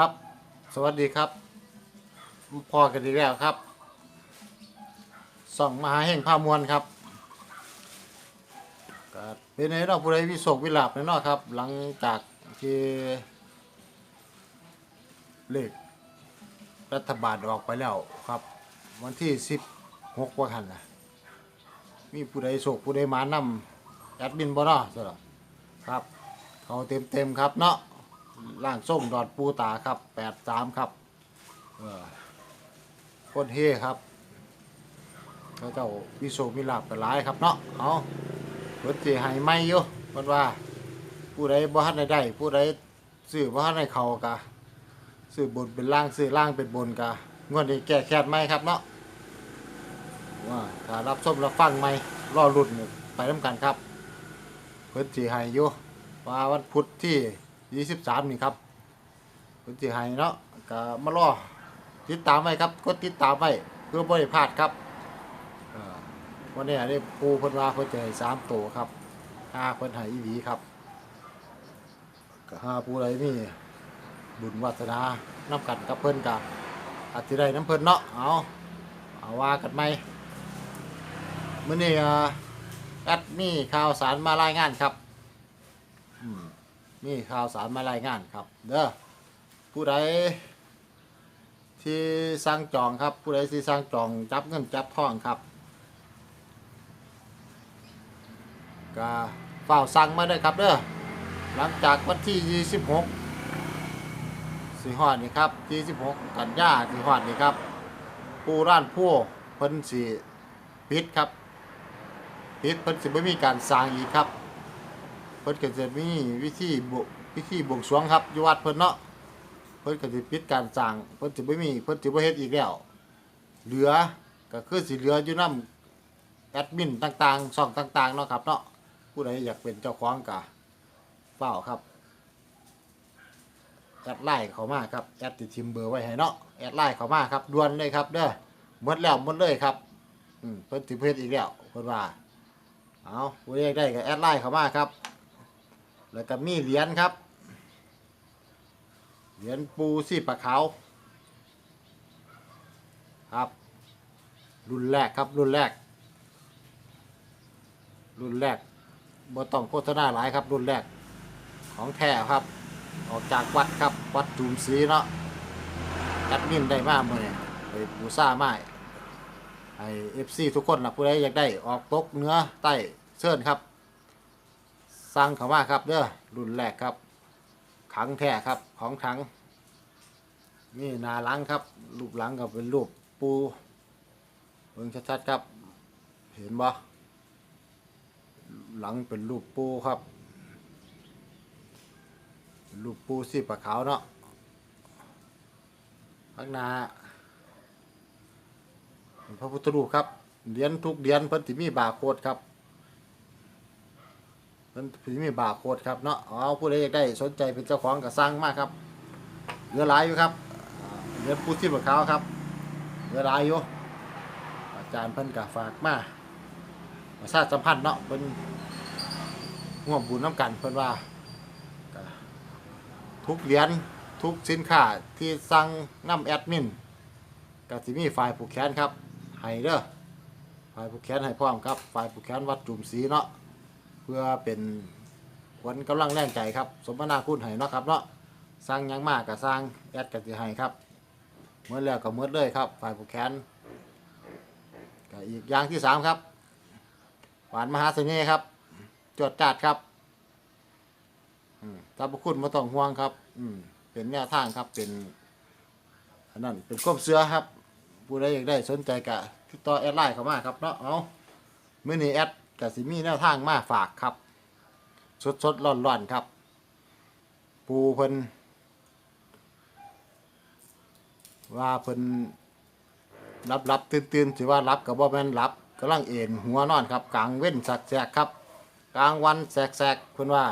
ครับ สวัสดีครับพอกันดีแล้วครับส่องมหาแห่งพามวลครับเป็นในเราะผู้ใดวิโศกวิลาบแน่นอนครับ หลังจากที่เลขรัฐบาลออกไปแล้วครับ วันที่สิบหกวันหันนะมีผู้ใดโศกผู้ใดมานำแอดมินบ่เนาะสำหรับครับ เขาเต็มเต็มครับเนาะ ล่างส้มดอดปูตาครับแปดสามครับเออคตรเฮครับเขาเจ้าวิโสมิลาบกันหลายครับเนาะเอาเพิ่นสิให้ไม่อยู่เพิ่นว่า ผู้ใดบ่ทันได้ได้ผู้ใดซื้อบ่ทันได้เข้ากะซื้อบนเป็นล่างซื้อล่างเป็นบนกะงวดนี้แก้แค้นไหมครับเนาะว่าถ้ารับส้มรับฟังไหมรอรุ่นไปนํกันครับ เพิ่นสิให้อยู่ว่าวันพุธที่ 23นี่ครับเพิ่นสิให้เนาะก็มารอติดตามไว้ครับกดติดตามไว้เพื่อบ่ได้พลาดครับวันนี้ได้ปูเพิ่นว่าเพิ่นจะให้3ตัวครับห้าเพิ่นให้อีหลีครับก็ห้าผู้ใดมีบุญวาสนานํกันกับเพิ่นก็อาจสิได้น้ำเพิ่นเนาะเอาเอาว่ากันไหมเมื้อนี้อ่าแอดมีข่าวสารมารายงานครับ มีข่าวสารมารายงานครับเด้อผู้ใดที่สร้างจองครับ ผู้ใดที่สร้างจองจับเงินจับทองครับก็เฝ้าสั่งมาได้ครับเด้อหลังจากวันที่ 26สีหอดนี่ครับ26กันยาสีหอดนี่ครับผู้ร้านผู้เพิ่นสิปิดครับปิดเพิ่นสิบ่มีการสร้างอีกครับ เพิ่นก็จะมีวิธีบววิธีบวงสรวงครับอยู่วัดเพิ่นเนาะเพิ่นก็สิปิดการสร้างเพิ่นสิบ่มีเพิ่นสิบ่เฮ็ดอีกแล้ว เหลือก็คือสิเหลืออยู่นํแอดมินต่างๆช่องต่างๆเนาะครับเนาะผู้ใดอยากเป็นเจ้าของก็เฝ้าครับแอดไลน์เขามาครับแอดติดทิมเบอร์ไว้ให้เนาะแอดไลน์เขามาครับด่วนเลยครับเด้อหมดแล้วหมดเลยครับอืมเพิ่นสิเฮ็ดอีกแล้วเพิ่นว่าเอาผู้ใดอยากได้ก็แอดไลน์เขามาครับ แล้วก็มีเหรียญครับ เหรียญปูสีปลาขาวครับ รุ่นแรกครับ รุ่นแรก รุ่นแรกบ่ต้องโฆษณาหลายครับ รุ่นแรก ของแท้ครับ ออกจากวัดครับ วัดจูมศรีเนาะจัดมินได้มากเมื่อนี้ไปปูซ่าไม้ไอเอฟซีทุกคนนะผู้ใดอยากได้ออกตกเนื้อใต้เชิญครับ สร้างเขามาครับเด้อรุ่นแรกครับขังแท้ครับของขัง นี่นาหลังครับ รูปหลังก็เป็นรูปปูเบิ่งชัดๆครับ เห็นบ่หลังเป็นรูปปูครับรูปปูสีปลาขาวเนาะข้างหน้าพระพุทธรูปครับเหรียญทุกเหรียญเพิ่นสิมีบาโคดครับ มันผีมีบาร์โค้ดครับเนาะเอาผู้ใดอยากได้สนใจเป็นเจ้าของก็สั่งมากครับเหลือหลายอยู่ครับเหลือผู้ที่บกเขาครับเหลือหลายอยู่อาจารย์เพิ่นก็ฝากมาประชาสัมพันธ์เนาะเพิ่นร่วมบุญน้ำกันเพิ่นว่าทุกเหรียญทุกสินค้าที่สั่งน้ำแอดมินก็สิมีฝ่ายผูกแขนครับให้เด้อฝ่ายผูกแขนให้พร้อมครับฝ่ายผูกแขนวัดจุ่มศรีเนาะ เพื่อเป็นขวัญกำลังแรงใจครับ สมนาคุณให้เนาะครับเนาะสร้างยังมากกับสร้างแอดกับสิให้ครับเมื่อแล้วก็เมื่อเลยครับ ฝ่ายผู้แขนก็อีกอย่างที่สามครับ หวานมหาเสน่ห์ครับ จวดจัดครับถ้าบุคุณม่ต้องห่วงครับ อืมเป็นแนวทางครับ เป็นอันนั้นเป็นควบเสือครับ ผู้ใดอยากได้สนใจกะติดต่อแอดไลน์เข้ามาครับเนาะ เอาเมื่อนี้แอด กสิมีแนวทางมาฝากครับสดสดร้อนร้อนๆครับ ปูเพิ่นว่าเพิ่นรับรับตื่นตื่นๆสิว่ารับกับว่าแม่นรับกำลังเอ็นหัวนอนครับ กลางเว้นแสกๆครับ กลางวันแสกๆเพิ่นว่า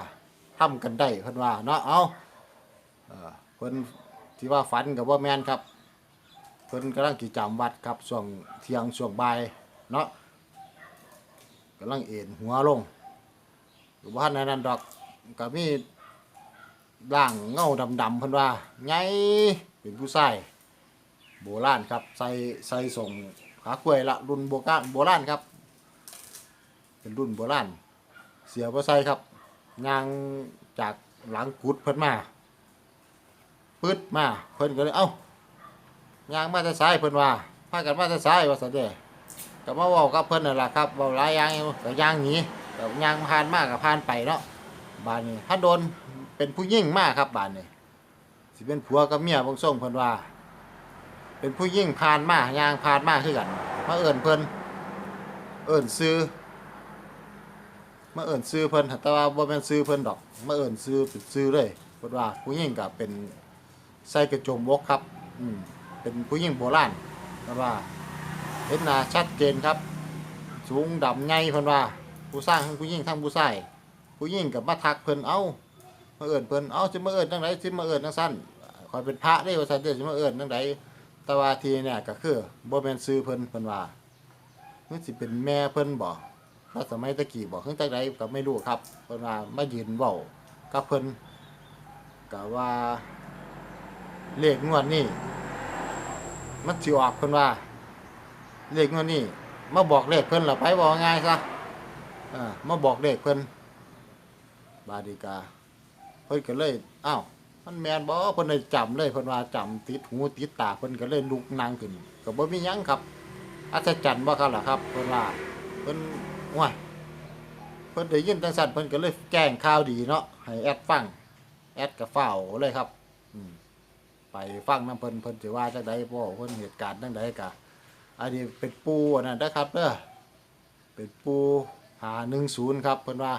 ทำกันได้เพิ่นว่าเนาะเอาเพิ่นที่ว่าฝันกับว่าแม่นครับ เพิ่นกำลังกิจำวัดครับช่วงเที่ยงช่วงบ่ายเนาะ กำลังเอ็นหัวลงหรือว่าในนั้นดอกก็มีร่างเงาดำๆเพิ่นว่าไงเป็นผู้ชายโบราณครับใส่ใส่ส่งขากล้วยละรุ่นโบราณโบราณครับ เป็นรุ่นโบราณเสียบ่ใส่ครับยางจากหลังกุดเพิ่นมาปึ๊ดมาเพิ่นก็เลยเอ้ายางมาแต่ซ้ายเพิ่นว่าพากันมาแต่ซ้ายว่าซั่นเด้ ก็มาเว้ากับเพิ่นนั่นล่ะครับเว้าหลายอย่างอยู่ก็ย่างหนีก็ย่างผ่านมาก็ผ่านไปเนาะบานนี้ถ้าโดนเป็นผู้ยิ่งมากครับบานนี้สิเป็นผัวกับเมียบางส่งเพิ่นว่า เป็นผู้ยิ่งผ่านมายางผ่านมาคือกันมาเอิ่นเพิ่นเอิ่นซื้อมาเอิ่นซื้อเพิ่นแต่ว่าบ่แม่นซื้อเพิ่นดอกมาเอิ่นซื้อเป็นซื้อเลยเพิ่นว่าผู้ยิ่งก็เป็นใส่กระโจมวกครับ อืมเป็นผู้ยิ่งโบราณเพิ่นว่า เห็นหน้าชัดเจนครับ สูงดำใหญ่เพิ่นว่า ผู้สร้างทั้งผู้ยิ่งทั้งผู้ชายผู้หญิงกับมาทักเพิ่นเอามาเอิ้นเพิ่นเอาสิมาเอิ้นจังไดสิมาเอิ้นจังซั่นคอยเป็นพระได้ว่าซั่นเด้อสิมาเอิ้นจังไดแต่ว่าทีเนี่ยก็คือบ่แม่นชื่อเพิ่นเพิ่นว่ามันสิเป็นแม่เพิ่นบ่ถ้าสมัยตะกี้บ่คือจังไดก็ไม่รู้ครับเพิ่นว่ามายืนเว้ากับเพิ่นก็ว่าเลขงวดนี้มันสิออกเพิ่นว่า เลขงวดนี้มาบอกเลขเพิ่นล่ะไปบ่ง่ายซะอ่ามาบอกเลขเพิ่นบาดีกา เพิ่นก็เลยอ้าวมันแมนบ่เพิ่นเลยจำเลยเพิ่นว่าจำติดหูติดตาเพิ่นก็เลยลุกนั่งขึ้นก็บ่มีหยังครับ อัศจรรย์บ่ครับล่ะครับ เพิ่นว่าเพิ่นว้ายเพิ่นได้ยินจังซั่นเพิ่นก็เลยแจ้งข่าวดีเนาะให้แอดฟังแอดก็เฝ้าเลยครับ อืมไปฟังนํเพิ่นเพิ่นสิว่าจังไดบ่เพิ่นเหตุการณ์จังไดก็ อันนี้เป็นปูนนั้นเด้อครับเด้อเป็นปู510ครับเพิ่อนว่า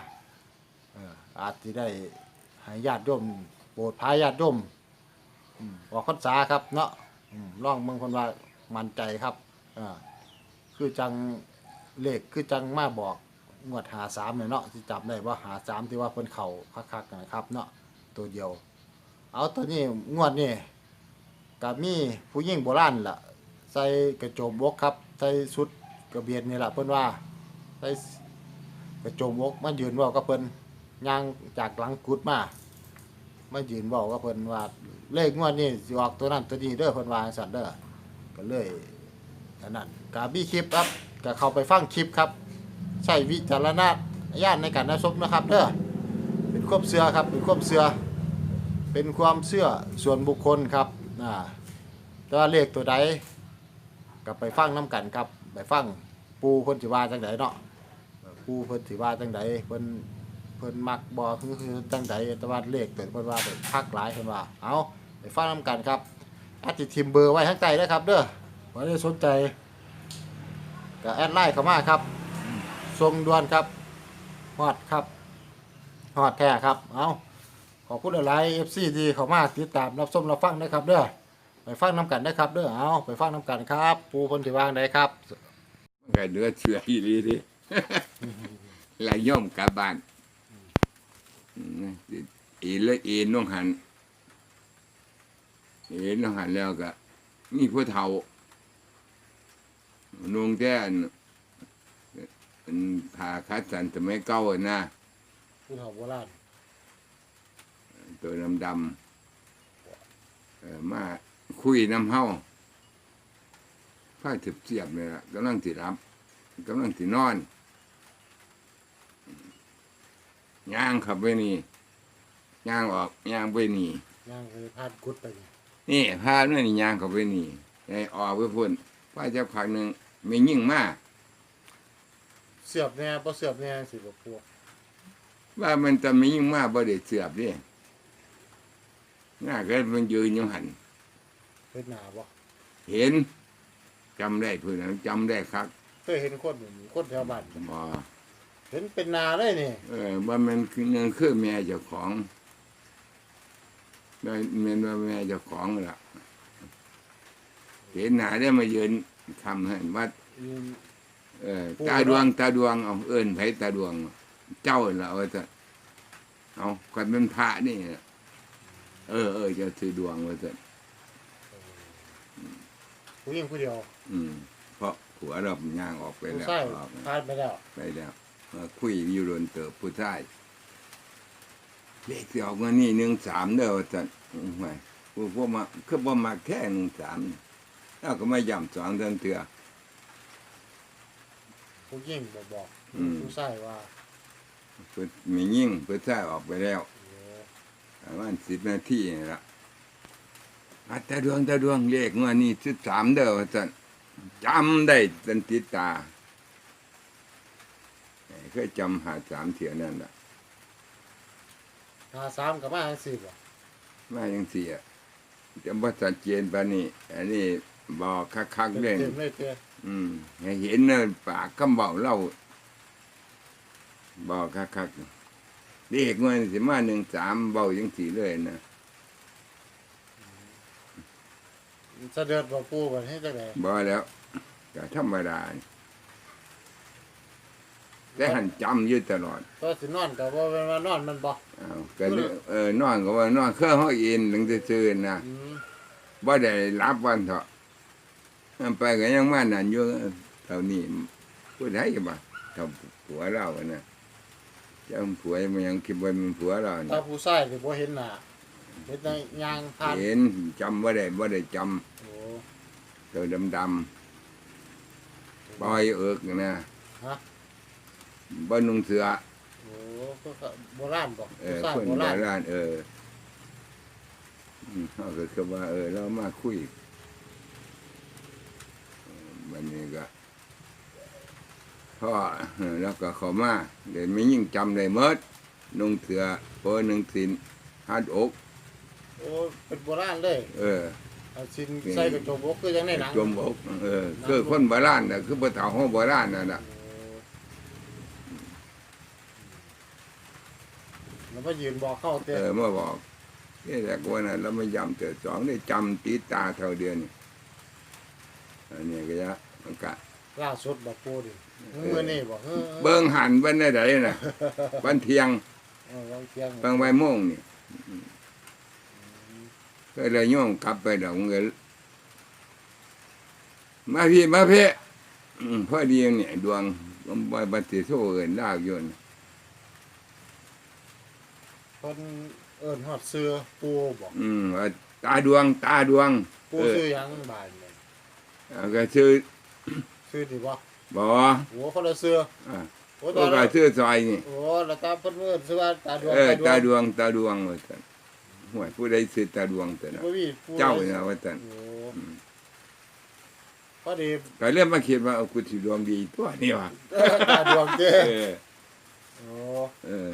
อ่ออาจจะได้ห้ญาติโยมโปรดพาญาติโยมอืมออกพรรษาครับเนาะอืมลองเมืองคนว่ามั่นใจครับอ่าคือจังเลขคือจังมาบอกงวดหาสามเนี่ยเนาะที่จับได้ว่าหาสามที่ว่าเพิ่นเข่าคักๆนะครับเนาะตัวเดียว เอาตัวนี้งวดนี่กับมีผู้หญิงโบราณล่ะ ใส่กระโจมบกครับใส่ชุดกระเบียนนี่แหละเพิ่นว่าใส่กระโจมอกมายืนว่ากับเพิ่นย่างจากหลังกุดมามายืนว้ากับเพิ่นว่าเลขงวดนี้สิออกตัวนั้นตัวนี้เด้อเพิ่นว่าจังซั่นเด้อก็เลยอันนั้นกาบีคลิปครับก็เข้าไปฟังคลิปครับ ใช้วิจารณญาณในการรับชมนะครับเด้อเป็นความเชื่อครับเป็นความเชื่อเป็นความเชื่อส่วนบุคคลครับอ่าแต่ว่าเลขตัวใด ก็ไปฟังน้กันครับไปฟังปูเพิ่นสิว่าจังไดเนาะผู้เพิ่นสิว่าจังใดเพิ่นเพิ่นมักบ่คือคือจังใดแต่ว่าเลขเพิ่นเพิ่นว่าเป็นคักหลายเพิ่นว่าเอาไปฟังนํกันครับอาจิทิมเบอร์ไว้ข้างใต้เด้อครับ เด้อบ่ได้สนใจก็แอดไลน์เข้ามาครับส่งด่วนครับฮอดครับฮอดแท้ครับเอาขอบคุณหลายๆ FC ที่เข้ามาติดตามรับชมรับฟังนะครับเด้อ ไปฟังนํกันนะครับเด้อเอาไปฟังนํกันครับ ปูเพิ่นสิวางได้ครับ มันก็เหลือเชื่ออีหลีดิหลายย่อมกลับบ้านอืมเอ็นแล้วเอ็นน้องหันเอ็นน้องหันแล้วก็มีผู้เฒ่านุ่งแจ้นเป็นผ่าคัดสันสมัยเก่าอะนะผู้เฒ่าโบราณตัวดำดำๆเอ่อมา คุยน้ำเฮาผ้าถึบเสียบเนี่ยล่ะกำลังติรับกำลังตินอนย่างขับไปนี่ย่างออกย่างไปนี่ย่างคือพาดกุดไปนี่นี่พาเนี่ยนี่ย่างเข้าไปนี่ไอ้ออกไปพุ่นว่าจะพักหนึ่งไม่ยิ่งมากเสียบแน่บ่เสียบแน่สิบ่พวกว่ามันจะไม่ยิ่งมากบ่ได้เสียบดิง่าก็มันยืนอยู่หัน เฮ็ดหน้าบ่เห็นจำได้เพื่อนจำได้ครับเคยเห็นคนแบบนี้คนแถวบ้านบ่ เห็นเป็นหนาเลยนี่เออว่ามันคือเงินคือแม่เจ้าของได้แม่นว่าแม่เจ้าของล่ะ เห็นหน้าได้มายืนทำให้วัดยืนเออตาดวงตาดวงเอาเอิ้นไผตาดวง เจ้าล่ะเอาซะเอาคนเป็นพระนี่เออเออเจะถือดวงว่าซะ ผู้หญิงผู้เดียวอืม เพราะผัวเราย่างออกไปผู้แล้วชายออกพาดไปแล้วไปแล้วมาคุยอยู่โดนเติบผู้ชายเลขที่ออกมานี่หนึ่งสามเด้อว่าซั่นห่วยผู้พวกมาคือบ่มาแค่หนึ่งสามแล้วก็ไม่ย่ำสองเดือนเถื่อ ผู้ยิ่งบอกบอกอืม ผู้ใส่ว่าเพิ่นมียิ่งเพิ่นใช้ออกไปแล้วโอ้ประมาณสิบนาทีนี่ละ อาตาดวงตาดวงเลขงวดนี้สิบสามเด้อว่าซั่นจำได้ตันติดตาเคยจำหาสามเถียนั่นล่ะหาสามกับมาทั้งสี่บ่มาอย่างสี่อะจำว่าชัดเจนปานนี้อันนี้บอกคักๆเต็เล่นมๆเลยเต้อืมให้เห็นเน่ะปากคำเบาเล่าบอกคักๆเลขงวดนี้สิมาหนึ่งสามเบาจังสี่เลยนะ เสด็จบ่ปูบัดให้จังได๋บ่แล้วก็ธรรมดาแต่หันจำอยู่ตลอดก็สินอนก็บ่แม่นว่านอนมันบ่อ้าวก็นึกเออนอนก็ว่านอนเครื่องห้องอินถึงจะซื่อๆนะอืมบ่ได้รับวันเถอะอันไปก็ยังมานั่นอยู่เท่านี้ผู้ใดก็บ่เท่าผัวเราอะนะจังผัวมันยังคิดว่ามันผัวเราถ้านะผู้ใส่สิบ่เห็นหน้า เฮ็ดได้ย่างผ่านเห็นจำบ่ได้บ่ได้จำโอ้ตัวดำๆปล่อยเอิกนะฮะบ่นุ่งเสื้อโอ้ก็ก็โบราณบ่เอผู้อใส่คนโบโบราณราณเอออืมเขาก็คือว่า เออเรามาคุยเออวันนี้ก็พ่อเออแล้วก็เขามาเดี๋ยวไม่ยิ่งจำได้เมดนุ่งเสือเปอหนึ่งสินฮัดอก โอ้เป็นโบราณเลยเออเอาสินใส่กระจกอกคือจังในหนังจมอกเออคือคนโบราณน่ะคือปะเถาห้องโบราณน่ะนะโอ้แล้วมายืนบอกเข้าเต้เออเมื่อบอกนี่แหละวันนั้นเราไม่ยำเตือสองได้จำตีตาเท่าเดียวนี่อันนี้ก็ยะมันกะ ล่าสุดบอกปูดิมื้อนี้บอกเออเบิ้งหันวันไหนน่ะ วันเที่ยงเออลองเที่ยงบางใบายโมงนี่ ก็เลยโย่องกลับไปดอกเงินมาพี่มาพี่อืมพอดีเนี่ย ดวงบบัติโซเอินดาวอยนเพิ่นเอิ้นฮอดเสื้อปูบอกอืมว่าตาดวง ตาดวงปูเออซื้อหยังบาดนี่เอาก็ชื่อซื้อดีบ่บ่โอ้คนละเสื้ออ่าโอ้ตก็อนก็นั้นชื่อซอยนี่โอ้แล้วตาเพิ่นเอิ้นซื้อว่าตาดวงเออตาตาดดวงวงตาดวงว่าซั่น ห่วยผู้ใดชื่อตาดวงแต่นะบ่มีปูเจ้าเนี่ยว่าซั่นโอ้อืมพอดีก็เริ่มมาคิดว่าเอากูสิดวงดีตัวนี่ว่ะตาดวงเด้เออโอ้เออ